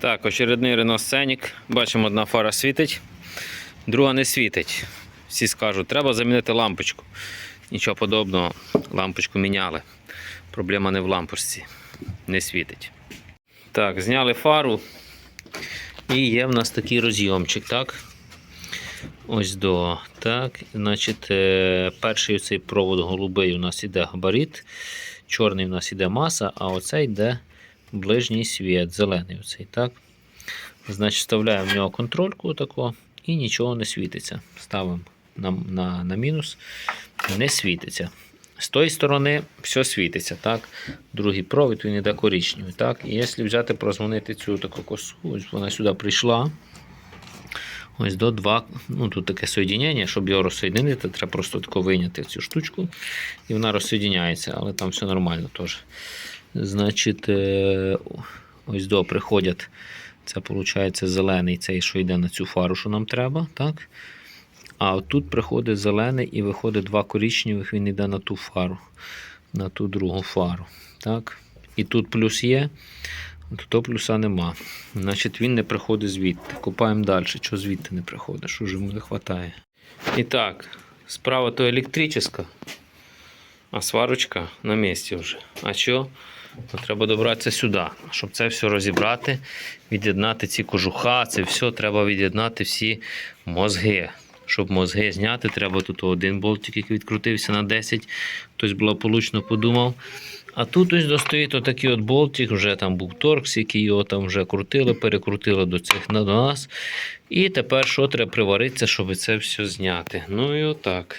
Так, очередний Renault Scenic. Бачимо, одна фара світить, друга не світить. Всі скажуть, треба замінити лампочку. Нічого подобного, лампочку міняли. Проблема не в лампочці, не світить. Так, зняли фару. І є в нас такий розйомчик, так? Ось до. Так, значить, е, перший цей провод голубий у нас іде габарит, чорний у нас іде маса, а оцей йде ближній світ, зелений оцей, так? Значить, вставляємо в нього контрольку таку і нічого не світиться. Ставимо на, на, на мінус, не світиться. З тої сторони все світиться, так? Другий провід він іде коричневий, так? І якщо взяти, прозвонити цю таку косу, ось вона сюди прийшла. Ось до два, ну тут таке соєдінення, щоб його розсоєдинити, треба просто тако вийняти цю штучку, і вона розсоєдиняється, але там все нормально теж. Значить, е, ось до приходять. Це виходить зелений, цей, що йде на цю фару, що нам треба. так? А тут приходить зелений і виходить два коричневих, він йде на ту фару, на ту другу фару. так? І тут плюс є, тут плюса нема. Значить, він не приходить звідти. Купаємо далі, що звідти не приходить, що ж йому не вистачає. І так, справа то електрична, а сварочка на місці вже. А що? То треба добратися сюди, щоб це все розібрати, від'єднати ці кожуха, це все треба від'єднати всі мозги. Щоб мозги зняти, треба тут один болтик, який відкрутився на 10. Хтось благополучно подумав. А тут ось достоїть отакий от болтик, вже там був торкс, який його там вже крутили, перекрутили до цих до нас. І тепер що треба приваритися, щоб це все зняти. Ну і отак.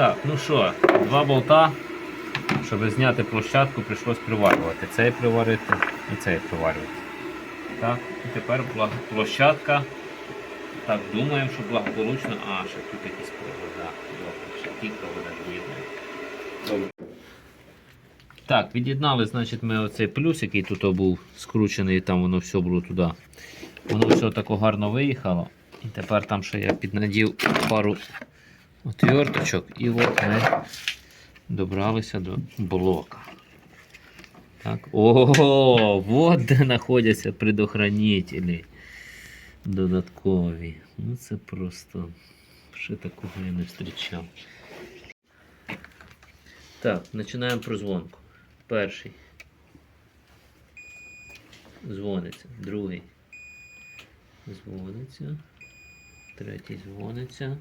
Так, ну що, два болта. Щоб зняти площадку, прийшлось приварювати. Цей приварити і цей приварювати. Так, і тепер площадка. Так, думаємо, що благополучно. А, ще тут якісь провода. Добре, ще ті провода від'єднаємо. Так, від'єднали, значить, ми оцей плюс, який тут був скручений, там воно все було туди. Воно все тако гарно виїхало. І тепер там ще я піднадів пару отверточок, і от ми добралися до блока. Так. О, вот де знаходяться предохранителі додаткові. Ну це просто ще такого я не зустрічав. Так, починаємо прозвонку. Перший. Дзвониться. Другий. Дзвониться. Третій дзвониться.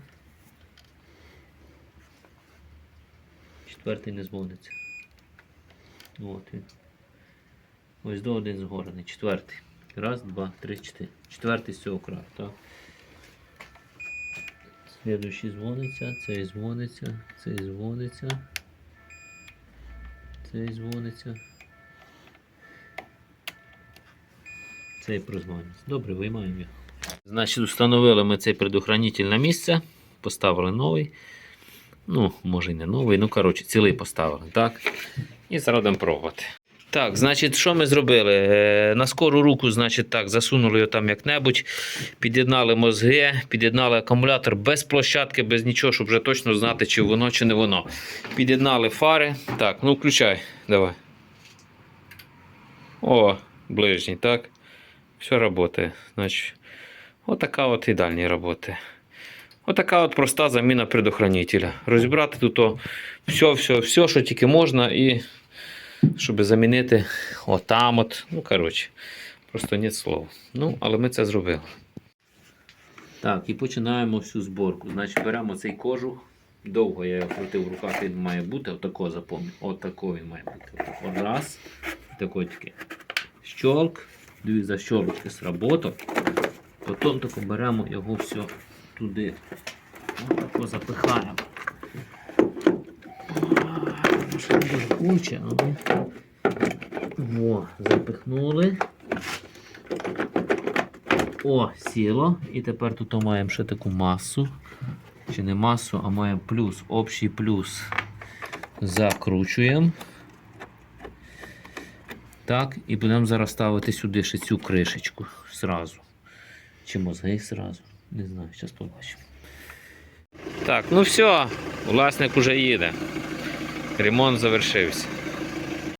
Четвертий не дзвониться. От він. Ось до один згорений. Четвертий. Раз, два, три, чотири. Четвертий з цього краю, так? Слідуючий дзвониться, цей дзвониться, цей дзвониться. Цей дзвониться. Цей прозвониться. Добре, виймаємо його. Значить, встановили ми цей предохранитель на місце, поставили новий. Ну, може і не новий, ну коротше, цілий поставили, так? І зараз будемо пробувати. Так, значить, що ми зробили? Е, На скору руку, значить, так, засунули його там як-небудь, під'єднали мозги, під'єднали акумулятор без площадки, без нічого, щоб вже точно знати, чи воно, чи не воно. Під'єднали фари. Так, ну включай, давай. О, ближній, так. Все працює. Значить, отака от і дальня робота. Отака от проста заміна предохранителя. Розібрати тут все, все, все, що тільки можна, і щоб замінити отам от. Ну, коротше, просто нет слов. Ну, але ми це зробили. Так, і починаємо всю зборку. Значить, беремо цей кожух. Довго я його крутив в руках, він має бути, отако запомню. Отако він має бути. Отако. Раз. Тако тільки. Щолк. Дві защолочки сработав. Потім тако беремо його все туди. Отако запихаємо. Не дуже куче, але. Во, запихнули. О, сіло. І тепер тут маємо ще таку масу. Чи не масу, а маємо плюс, общий плюс. Закручуємо. Так, і будемо зараз ставити сюди ще цю кришечку зразу. Чи мозги зразу. Не знаю, зараз побачимо. Так, ну все, власник уже їде. Ремонт завершився.